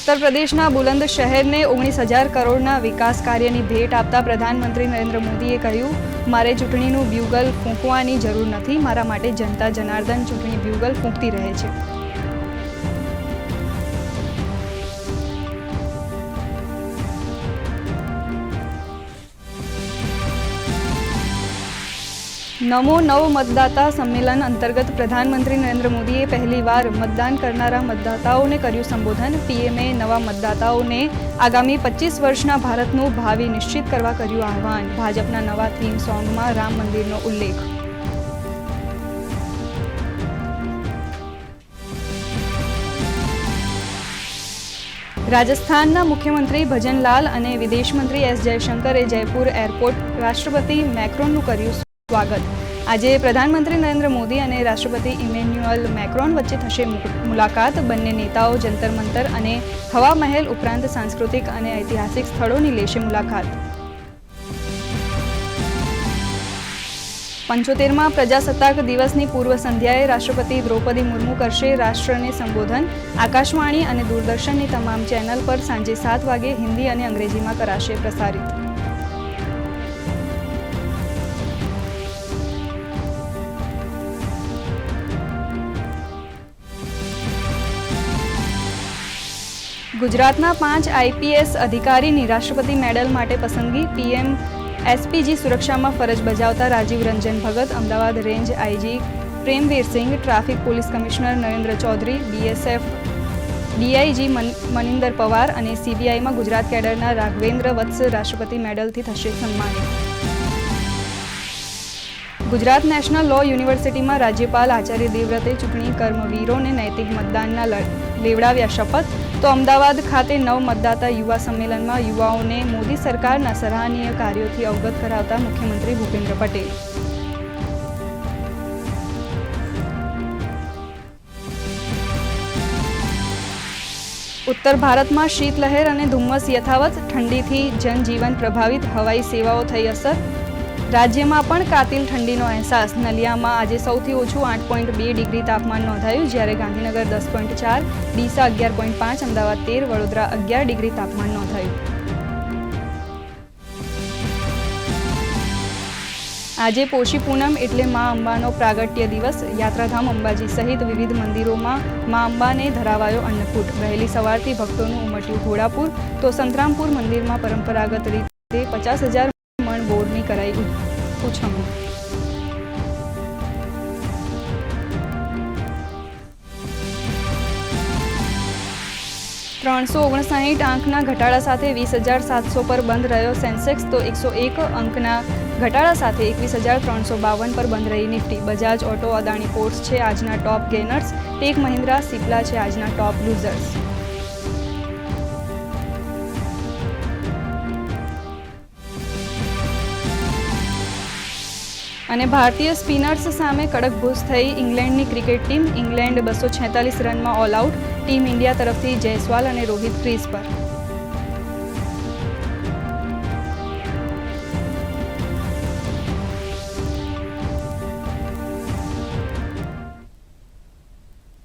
ઉત્તર પ્રદેશના બુલંદ શહેરને ઓગણીસ હજાર કરોડના વિકાસ કાર્યની ભેટ આપતા પ્રધાનમંત્રી નરેન્દ્ર મોદીએ કહ્યું, મારે ચૂંટણીનું બ્યુગલ ફૂંકવાની જરૂર નથી. મારા માટે જનતા જનાર્દન ચૂંટણી બ્યુગલ ફૂંકતી રહે છે. નમો નવ મતદાતા સંમેલન અંતર્ગત પ્રધાનમંત્રી નરેન્દ્ર મોદીએ પહેલીવાર મતદાન કરનારા મતદાતાઓને કર્યું સંબોધન. પીએમએ નવા મતદાતાઓને આગામી પચીસ વર્ષના ભારતનું ભાવિ નિશ્ચિત કરવા કર્યું આહવાન. ભાજપના નવા થીમ સોંગમાં રામ મંદિરનો ઉલ્લેખ. રાજસ્થાનના મુખ્યમંત્રી ભજનલાલ અને વિદેશમંત્રી એસ જયશંકરે જયપુર એરપોર્ટ રાષ્ટ્રપતિ મેક્રોનનું કર્યું સ્વાગત. આજે પ્રધાનમંત્રી નરેન્દ્ર મોદી અને રાષ્ટ્રપતિ ઇમેન્યુઅલ મેક્રોન વચ્ચે થશે મુલાકાત. બંને નેતાઓ જંતર મંતર અને હવા મહેલ ઉપરાંત સાંસ્કૃતિક અને ઐતિહાસિક સ્થળોની લેશે મુલાકાત. પંચોતેરમાં પ્રજાસત્તાક દિવસની પૂર્વ સંધ્યાએ રાષ્ટ્રપતિ દ્રૌપદી મુર્મુ કરશે રાષ્ટ્રને સંબોધન. આકાશવાણી અને દૂરદર્શનની તમામ ચેનલ પર સાંજે સાત વાગે હિન્દી અને અંગ્રેજીમાં કરાશે પ્રસારિત. ગુજરાતના પાંચ આઈપીએસ અધિકારીની રાષ્ટ્રપતિ મેડલ માટે પસંદગી પીએમ એસપીજી સુરક્ષામાં ફરજ બજાવતા Rajiv Ranjan Bhagat, Ahmedabad range IG Premvirsingh traffic police commissioner Narendra Chaudhari, BSF DIG Maninder Pawar અને સીબીઆઈમાં ગુજરાત કેડરના રાઘવેન્દ્ર વત્સ રાષ્ટ્રપતિ મેડલથી થશે સન્માનિત. ગુજરાત નેશનલ લો યુનિવર્સિટીમાં રાજ્યપાલ આચાર્ય દેવવ્રતે ચૂંટણી કર્મવીરોને નૈતિક મતદાનના લેવડાવ્યા શપથ. તો અમદાવાદ ખાતે નવ મતદાતા યુવા સંમેલનમાં યુવાઓને મોદી સરકારના સરાહનીય કાર્યોથી અવગત કરાવતા મુખ્યમંત્રી ભૂપેન્દ્ર પટેલ. ઉત્તર ભારતમાં શીતલહેર અને ધુમ્મસ યથાવત ઠંડીથી જનજીવન પ્રભાવિત હવાઈ સેવાઓ થઈ અસર. રાજ્યમાં પણ કાતિલ ઠંડીનો અહેસાસ. નલિયામાં આજે સૌથી ઓછું આઠ પોઈન્ટ બે ડિગ્રી તાપમાન નોંધાયું, જ્યારે ગાંધીનગર દસ પોઈન્ટ ચાર, ડીસા અગિયાર પોઈન્ટ પાંચ, અમદાવાદ તેર, વડોદરા અગિયાર ડિગ્રી તાપમાન નોંધાયું. આજે પોષી પૂનમ એટલે મા અંબાનો પ્રાગટ્ય દિવસ. યાત્રાધામ અંબાજી સહિત વિવિધ મંદિરોમાં મા અંબાને ધરાવાયો અન્નકૂટ. વહેલી સવારથી ભક્તોનું ઉમટ્યું ઘોડાપુર તો સંતરામપુર મંદિરમાં પરંપરાગત રીતે પચાસ હજાર મણ બોરની કરાઈ ઉછમણું ત્રણસો ઓગણસાઠ આંકના ઘટાડા સાથે વીસ હજાર સાતસો પર બંધ રહ્યો સેન્સેક્સ, તો એકસો એક અંકના ઘટાડા સાથે એકવીસ હજાર ત્રણસો બાવન પર બંધ રહી Nifty. Bajaj, auto, Adani ports છે આજના top gainers. Tech Mahindra, Cipla છે આજના ટોપ લૂઝર્સ. અને ભારતીય સ્પિનર્સ સામે કડક ભૂસ થઈ ઇંગ્લેન્ડની ક્રિકેટ ટીમ. ઇંગ્લેન્ડ બસો રનમાં ઓલ આઉટ ટીમ ઇન્ડિયા તરફથી જયસ્વાલ અને રોહિત ક્રીઝ પર.